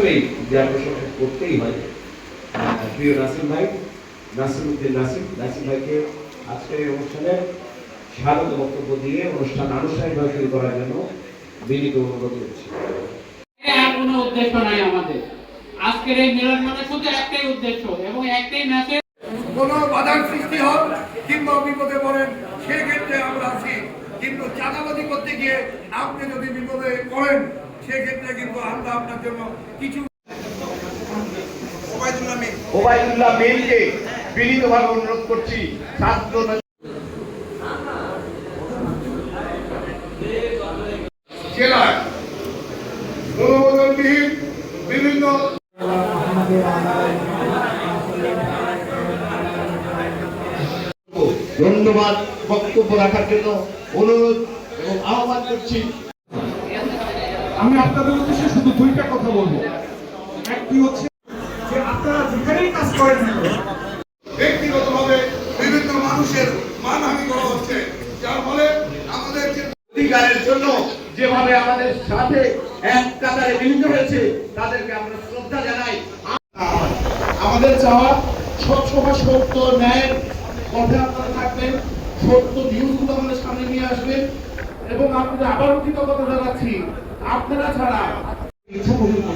আসলেই যার প্রশংসা করতেই হয়। প্রিয় নাসিম ভাই নাসিম উদ্দিন নাসিম নাসিম ভাইকে আজকের এই অনুষ্ঠানে স্বাগত বক্তব্য দিয়ে অনুষ্ঠান আনুষ্ঠানিকভাবে শুরু করার জন্য বিনীত অনুরোধ করছি। কোনো উদ্দেশ্য নাই আমাদের। আজকের এই মিলন মানে শুধু একটাই উদ্দেশ্য এবং একটাই মেসেজ কোনো বাধার সৃষ্টি হোক কিংবা বিপদে পড়েন সেক্ষেত্রে আমরা আছি। কিন্তু চাঁদাবাজি করতে গিয়ে আপনি যদি বিপদে পড়েন সেক্ষেত্রে কিন্তু আমরা আপনার জন্য কিছু ওবায়দুল্লাহ বিনীতভাবে অনুরোধ করছি ছাত্র জেলায় অনুমোদনবিহীন বিভিন্ন ধন্যবাদ বক্তব্য রাখার জন্য অনুরোধ এবং আহ্বান করছি। আমি আপনাদের উদ্দেশ্যে শুধু দুইটা কথা বলব। একটি হচ্ছে আমাদের যে অধিকারের জন্য যেভাবে আমাদের সাথে এক কাতারে মিলিত হয়েছে, তাদেরকে শ্রদ্ধা জানাই। আমাদের চাওয়া সবসময় সত্য ন্যায়ের পথে আপনারা থাকবেন, সত্য নিউজগুলো আমাদের সামনে নিয়ে আসবেন। এবং আপনাদের আবারও কৃতজ্ঞতা জানাচ্ছি আপনারা ছাড়া ইচ্ছা করতে না।